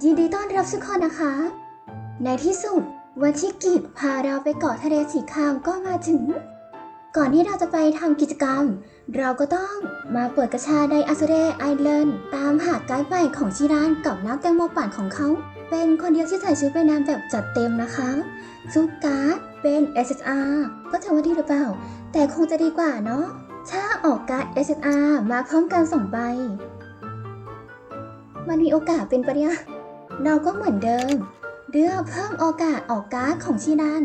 ยินดีต้อนรับทุกคนนะคะ ในที่สุด วันที่กิจพาเราไปเกาะทะเลสีครามก็มาถึง ก่อนที่เราจะไปทำกิจกรรม เราก็ต้องมาเปิดกระชาในอาซูเรไอแลนด์ตามหาไกด์ใหม่ของชิรานกับน้ำแตงโมปั่นของเขา เป็นคนเดียวที่ใส่ชุดว่ายน้ำแบบจัดเต็มนะคะชุดการ์ดเป็น SSR ก็ถือว่าดีหรือเปล่า แต่คงจะดีกว่าเนาะถ้าออกการ์ด SSR มาพร้อมกันสองใบ มันมีโอกาสเป็นปะเนี่ย เราก็เหมือนเดิม เลือกเพิ่มโอกาสออกการ์ดของชีนาน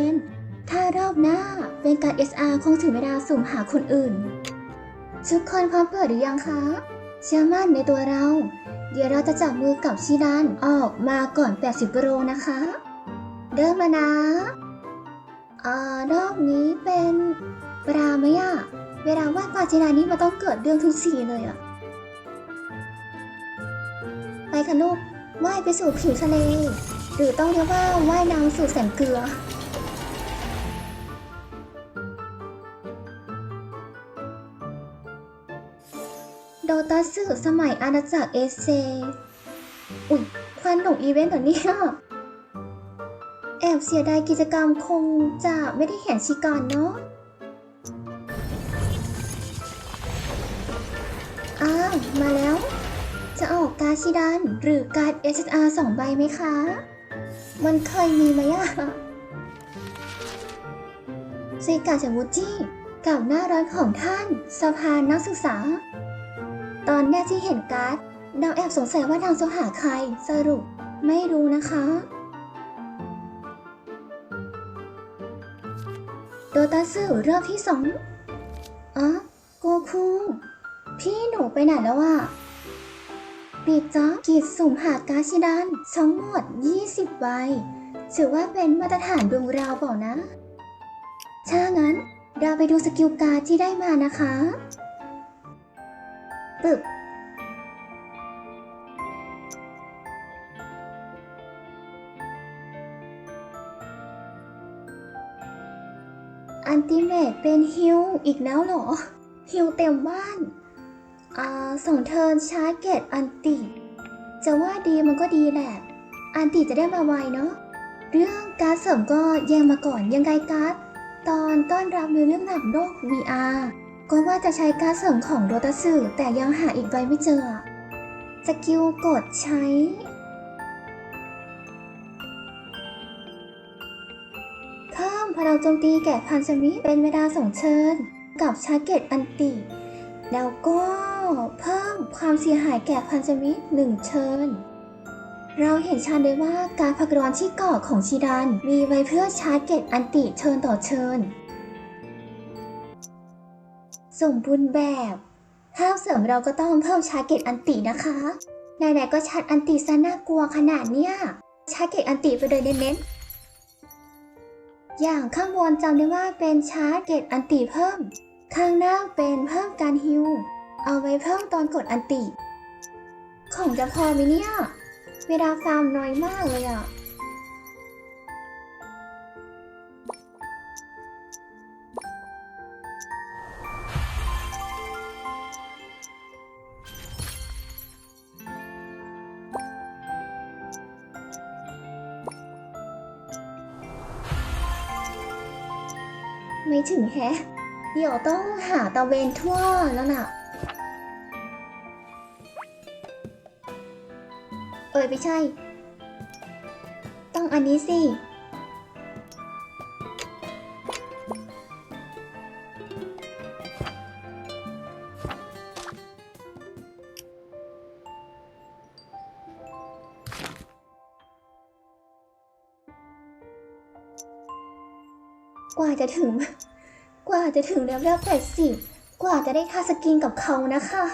70%ถ้ารอบหน้าเป็นการ SR คงถึงเวลาสุ่มหาคนอื่น ทุกคนพร้อมเปิดหรือยังคะเชื่อมั่นในตัวเรา เดี๋ยวเราจะจับมือกับชีนานออกมาก่อน 80โรนะคะเริ่มแล้วนะอ่ารอบนี้เป็นปลาไหมอะเวลาว่ายปาจีนานี่มันต้องเกิดเรื่องทุกสีเลยอะไปค่ะลูก ว่ายไปสู่ผิวทะเล หรือต้องเรียกว่าว่ายน้ำสู่แสงเกลือ โดตัสสื่อสมัยอาณาจักรเอเซ อุ๊ยควันหลงอีเวนต์เหรอเนี่ยแอบเสียดายกิจกรรมคงจะไม่ได้เห็นชิกอนเนาะอ้าวมาแล้ว กาชิดัน หรือการ์ด SSR สองใบไหมคะ มันเคยมีไหมอะซีกาจากวูจิกับหน้าร้อนของท่านสภานักศึกษา ตอนแรกที่เห็นการ์ดเราแอบสงสัยว่านางจะหาใครสรุปไม่รู้นะคะ โดตาสึรอบที่สองอ๋อโกคู พี่หนูไปไหนแล้วอะ ปิดจ็อบกีดสุ่มหาการดชิดันทั้งหมด 20 ใบ ถือว่าเป็นมาตรฐานดวงราวเปล่านะ ถ้างั้น เราไปดูสกิลการ์ดที่ได้มานะคะปึบอันติเมตเป็นฮิวอีกแล้วเหรอ ฮิวเต็มบ้าน ส่งเทิร์นชาร์จเกตอันติ จะว่าดีมันก็ดีแหละ อันติจะได้มาไวเนาะ เรื่องการเสริมก็แยงมาก่อนยังไงการ์ดตอนต้อนรับในเรื่องหนังโลก VR ก็ว่าจะใช้การเสริมของโรตัสึแต่ยังหาอีกใบไม่เจอ สกิลกดใช้ เพิ่มพลังโจมตีแก่พันธมิเป็นเวลาส่งเชิญ กับชาร์เกตอันติ แล้วก็ เพิ่มความเสียหายแก่พันธมิตรหนึ่งเชิญ เราเห็นชัดเลยว่าการพักร้อนที่เกาะของชิดันมีไว้เพื่อชาร์จเกตอันติเชิญต่อเชิญ สมบูรณ์แบบห้าเสริมเราก็ต้องเพิ่มชาร์จเกตอันตินะคะไหนๆก็ชาร์จอันติซะน่ากลัวขนาดเนี้ยชาร์จเกตอันติไปเลยเน้นๆอย่างข้างบนจำได้ว่าเป็นชาร์จเกตอันติเพิ่ม ข้างหน้าเป็นเพิ่มการฮิว เอาไว้เพิ่มตอนกดอันติ ของจะพอไหมเนี่ย เวลาฟาร์มน้อยมากเลยอะไม่ถึงแฮะ เดี๋ยวต้องหาตะเวนทั่วแล้วน่ะ เอ้ยไม่ใช่ ต้องอันนี้สิ กว่าจะถึง กว่าจะถึงเลเวลแปดสิบกว่าจะได้ทาสกินกับเขานะคะ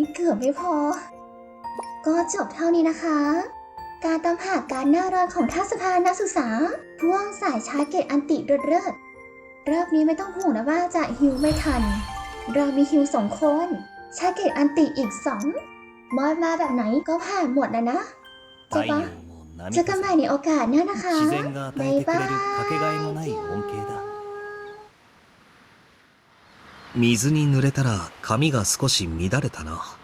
ยเกือบไม่พอ ก็จบเท่านี้นะคะ การตามหาการหน้ารอนของท่าสภานักศึกษาพ่วงสายชาเกตอันติเลิศรอบนี้ไม่ต้องห่วงนะว่าจะฮิวไม่ทัน เรามีฮิวสองคนชาเกตอันติอีกสองมอดมาแบบไหนก็ผ่านหมดนะนะจะปะเจอกันใหม่ในโอกาสหน้านะคะบ๊ายบาย 水に濡れたら髪が少し乱れたな。